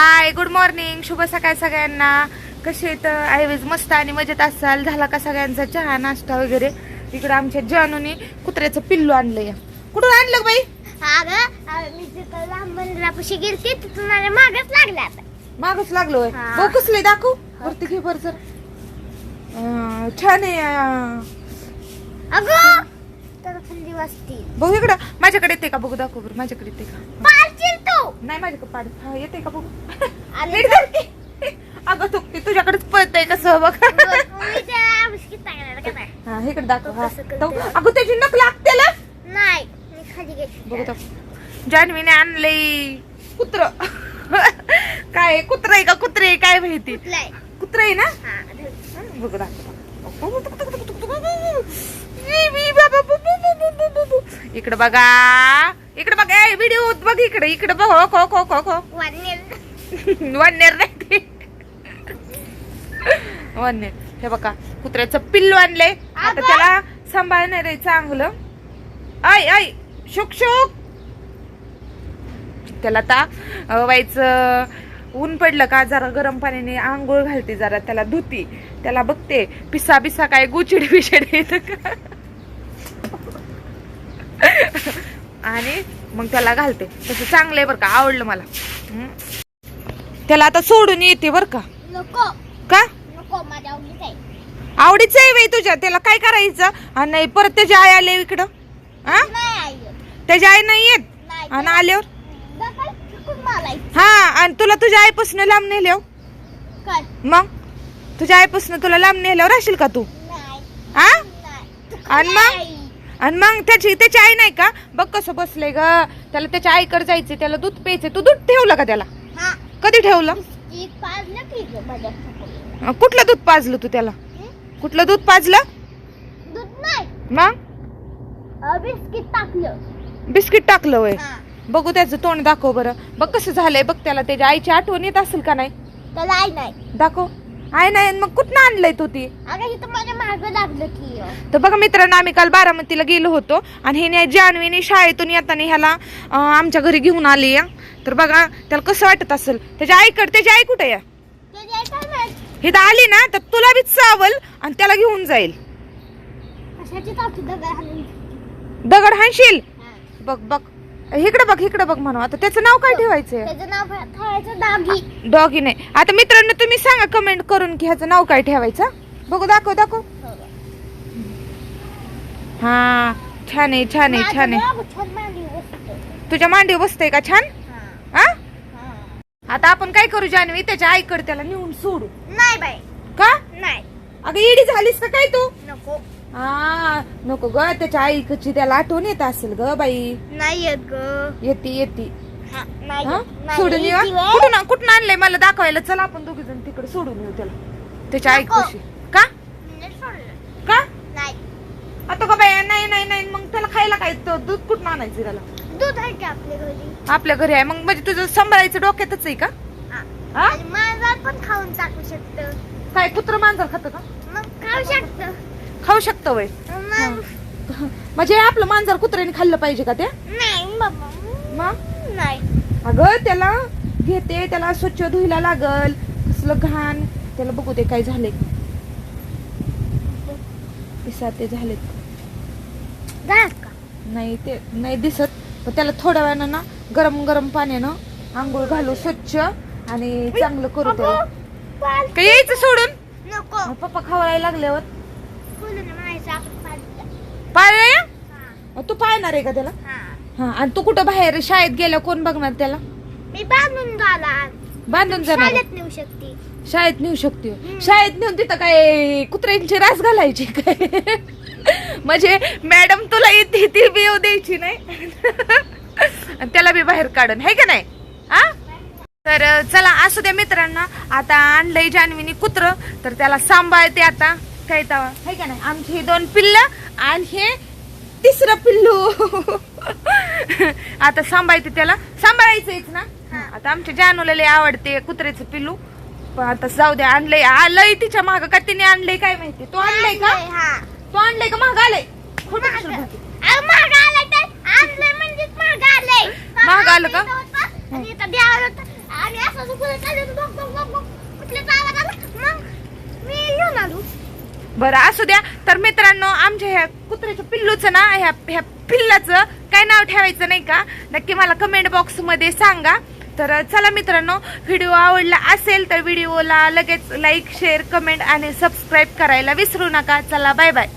Hi good morning शुभ सकाळ सगळ्यांना. कसे आहेत? आयवेज मस्त आणि मजेत असाल? झाला का सगळ्यांचा चहा नाश्ता वगैरे? इकडे आमच्या जानूने कुत्र्याचं पिल्लू आणलंय. कुठून आणलं बाई? अगं मी तिथं लांब मंदिरापाशी गेलते तिथून माझ्या मागच आता. मागच लागलोय हा. भाऊ कसले दाखव. वरती घे बर सर छान आहे. अगं तर थंडी वाजते. भाऊ इकडं. माझ्याकडे येते का? बघू दाखव बरं. माझ्याकडे येते का? नाही माझ्याकडे पाड हा, येते का बघू? आले नीट धर की. अगं तू ते तुझ्याकडेच पळतय कसं बघ मी त्याला बिस्किट टाकणार का नाही? हा इकडे दाखव हा. कसं करते? दाखव. अगं त्याची नक लागते ना नाही मी खाली बघू जान्हवीने आणलंय कुत्र. काय कुत्र आहे का? कुत्रे आहे? काय माहिती? कुठलाय कुत्र आहे ना? हा धर. बघू दाखव. इकडे बघा. बघा व्हिडिओ बघ इकडे इकडे बघ हो खो खो खो खो. वन्नेर. नाही. ते वन्नेर. हे बघा कुत्र्याचं पिल्लू आणलंय. आता. त्याला सांभाळणार आहे चांगलं आय आय शुक शुक. त्याला आता व्हायचं ऊन पडलं का जरा गरम पाण्याने आंघोळ घालते जरा त्याला धुती. त्याला बघते पिसा बिसा काय गुचिड बिचिड येत का? आणि मग त्याला घालते. तसं चांगलं आहे बरं का आवडलं मला. त्याला आता सोडून येते बर का. नको. का? नको माझ्या आवडीच आहे. आवडीच आहे बाई तुझ्या. त्याला काय करायचं? आणि नाही परत त्याची आई आले इकडं. हा? नाही आई त्याची आई नाही येत? नाही आणि आल्यावर? दगड फेकून मारायचं. हा आणि तुला तुझ्या आईपासून लांब नेल्यावर काय? मग? तुझ्या आईपासून तुला लांब नेल्यावर राहशील का तू? नाही. हा? नाही. आणि मग? आणि मग त्याची त्याची आई नाही का? बघ कसं बसलंय ग. त्याला त्याच्या आईकडे जायचंय त्याला दूध प्यायचंय. तू दूध ठेवलं का त्याला? हा. कधी ठेवलं? पाजलं की गं माझ्या हाताला? अं, कुठलं दूध पाजलं तू त्याला? कुठलं दूध पाजलं? दूध नाही. मग? अं, बिस्किट टाकलं. बिस्किट टाकलं वय. हा. बघू त्याचं तोंड दाखव बरं. बघ कसं झालंय. बघ त्याला त्याच्या आईची आठवण येत असेल का नाही? त्याला आई नाही. दाखव. आई नाही मग कुठनं आणलंय तू ती? अगं इथं माझ्या मागं लागलं की तर बघा मित्रांनो आम्ही काल बारामतीला गेलो होतो आणि हिने जान्हवीने शाळेतून येताना ह्याला अं, आमच्या घरी घेऊन आली या. तर बघा त्याला कसं वाटत असेल? त्याच्या आईकडे त्याची आई कुठे या त्याची आई काय माहीत? हे आली ना तर तुला बी चावल आणि त्याला घेऊन जाईल. कशाची दगड हाणून. दगड हाणशील? हा. बघ बघ. इकडे बघ इकडे बघ म्हणू आता त्याचं नाव काय ठेवायचंय? त्याचं नाव ठेवायचं डॉगी. नाही. आता मित्रांनो तुम्ही सांगा कमेंट करून की ह्याचं नाव काय ठेवायचं? बघू दाखव दाखव. हा छान आहे छान आहे छान आहे. मांडी बसतं. तुझ्या मांडी बसतंय का छान? हा. आता आपण काय करू जान्हवी? त्याच्या आईकडे त्याला नेऊन सोडू. नाही बाई. का? नाही. अगं इडी झालीस का काय तू? नको. हा नको ग त्याच्या आईकडची त्याला आठवण येत असेल ग बाई. नाही येत ग. येते येते. हा, नाही हा? येत. नाही सोडून येऊ? येत. कुठून कुठून आणलंय मला दाखवायला? चला आपण दोघी जण तिकडे सोडून येऊ त्याला. त्याच्या नको. का? नाही सोडलं. का? नाही. आता का बाई नाही नाही नाही. मग त्याला खायला काय? तो दूध कुठून आणायचं त्याला? दूध आहे की आपल्या घरी? आपल्या घरी आहे. मग म्हणजे तुझं सांभाळायचं डोक्यातच आहे का? हा. हा? आणि मांजर पण खाऊन टाकू शकत. काय कुत्र मांजर खातं का मग खाऊ शकत खाऊ शकतं वय. म्हणजे आपलं मांजर कुत्र्याने खाल्लं पाहिजे का ते? अगं त्याला घेते त्याला स्वच्छ धुयला लागल. कसलं घाण. त्याला बघू दे काय पिसा ते झाले झालं नाही ते नाही दिसत. पण त्याला थोड्या वेळानं ना गरम गरम पाण्यानं आंघोळ घालू स्वच्छ आणि चांगलं करू काय यायचं सोडून? पप्पा खावायला लागल्यावर. फुलं म्हणायचं आपण पाहिलं पाळलं मग तू पाळणार आहे का त्याला? हा. आणि तू कुठं बाहेर शाळेत गेल्या कोण बघणार त्याला? मी बांधून बांधून जाणार. शाळेत नेऊ शकते. शाळेत नेऊन तिथं काय कुत्र्यांची रास घालायची काय? म्हणजे मॅडम तुला येते ती बी येऊ द्यायची नाही. आणि त्याला बी बाहेर काढून है का नाही? हा? तर चला असू द्या मित्रांना. आता आणलंय जान्हवीनी कुत्र तर त्याला सांभाळते आता. काय तवा है का नाही? आमची ही दोन पिल्ल आणि हे तिसरं पिल्लू. आता सांभाळते त्याला. सांभाळायचंच ना? आता आमच्या जानूला लय आवडते कुत्र्याचं पिल्लू. पण आता जाऊ द्या आणलंय. आलंय तिच्या माग का तिने आणलंय काय माहिती? तो आणलंय का? तो आणलंय का? महाग आलंय. महाग आलं का? आणि इथं द्यावं होतं. आणि असं असं पुढे चाललं बघ बघ बघ बघ कुठल्याचा आवाज आला मग मी घेऊन आलो बरं असू द्या. तर मित्रांनो आमच्या ह्या कुत्र्याच्या पिल्लूचं ना ह्या ह्या पिल्लाचं काय नाव ठेवायचं नाही का? नक्की मला कमेंट बॉक्समध्ये सांगा. तर चला मित्रांनो व्हिडिओ आवडला असेल तर व्हिडिओला लगेच लाईक शेअर कमेंट आणि सबस्क्राईब करायला विसरू नका. चला बाय बाय